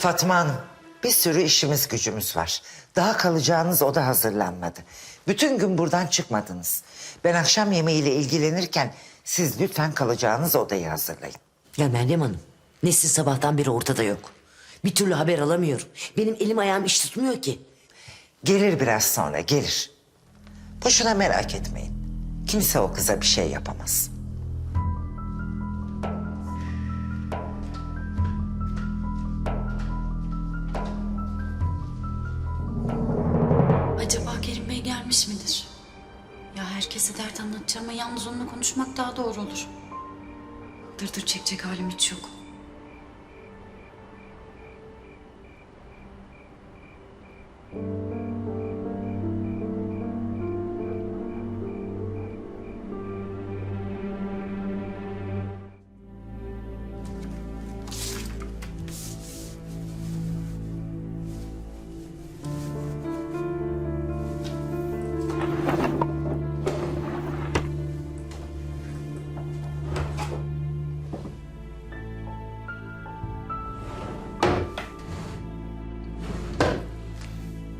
Fatma Hanım, bir sürü işimiz gücümüz var. Daha kalacağınız oda hazırlanmadı. Bütün gün buradan çıkmadınız. Ben akşam yemeğiyle ilgilenirken siz lütfen kalacağınız odayı hazırlayın. Ya Meryem Hanım, Nesin sabahtan beri ortada yok. Bir türlü haber alamıyorum. Benim elim ayağım iş tutmuyor ki. Gelir biraz sonra, gelir. Boşuna merak etmeyin. Kimse o kıza bir şey yapamaz. Gelmiş midir? Ya herkese dert anlatacağım ama yalnız onunla konuşmak daha doğru olur. Dırdır çekecek halim hiç yok.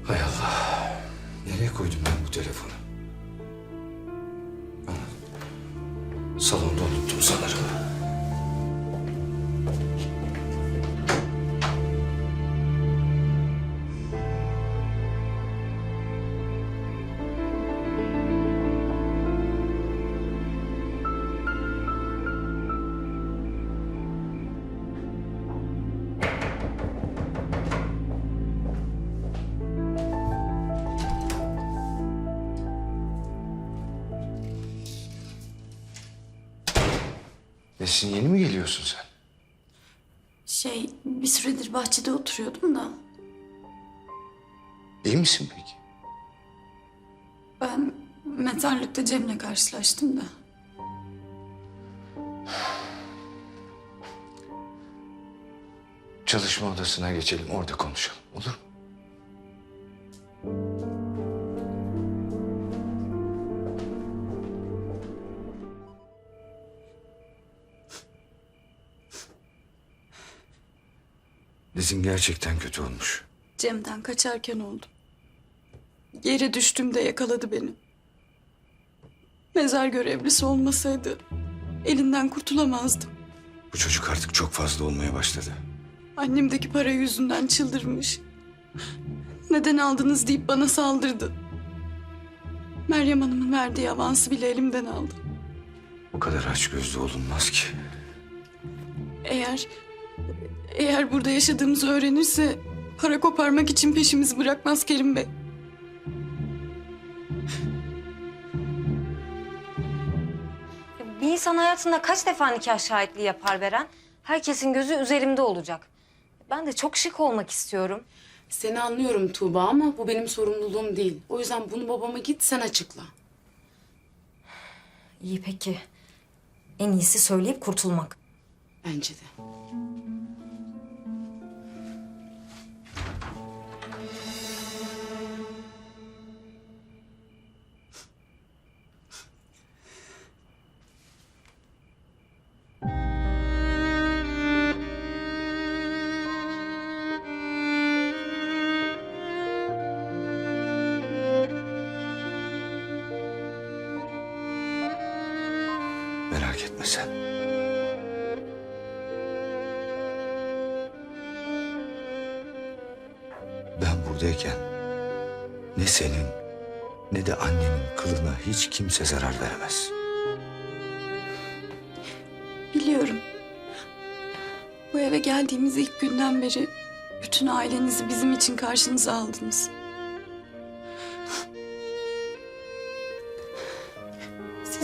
Hay Allah. Nereye koydum ben bu telefonu? Salonda Nesin yeni mi geliyorsun sen? Şey bir süredir bahçede oturuyordum da İyi misin peki? ben mezarlıkta Cem'le karşılaştım da. Çalışma odasına geçelim orada konuşalım olur mu? Dizin gerçekten kötü olmuş. Cem'den kaçarken oldu. Yere düştüğümde yakaladı beni. Mezar görevlisi olmasaydı elinden kurtulamazdım. Bu çocuk artık çok fazla olmaya başladı. Annemdeki para yüzünden çıldırmış. Neden aldınız deyip bana saldırdı. Meryem Hanım'ın verdiği avansı bile elimden aldı. Bu kadar açgözlü olunmaz ki. Eğer eğer burada yaşadığımızı öğrenirse para koparmak için peşimizi bırakmaz Kerim Bey. Bir insan hayatında kaç defa nikah şahitliği yapar Beren? Herkesin gözü üzerimde olacak. Ben de çok şık olmak istiyorum. Seni anlıyorum Tuğba ama bu benim sorumluluğum değil. O yüzden bunu babama git sen açıkla. İyi peki. En iyisi söyleyip kurtulmak. Bence de. Merak etme sen. Ben buradayken ne senin ne de annenin kılına hiç kimse zarar veremez. Biliyorum. Bu eve geldiğimiz ilk günden beri bütün ailenizi bizim için karşınıza aldınız.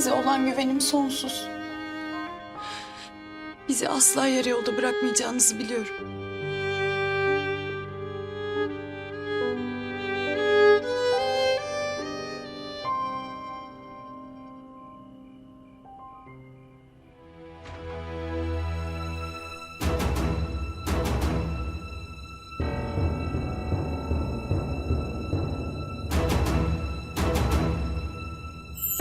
Size olan güvenim sonsuz. Bizi asla yarı yolda bırakmayacağınızı biliyorum.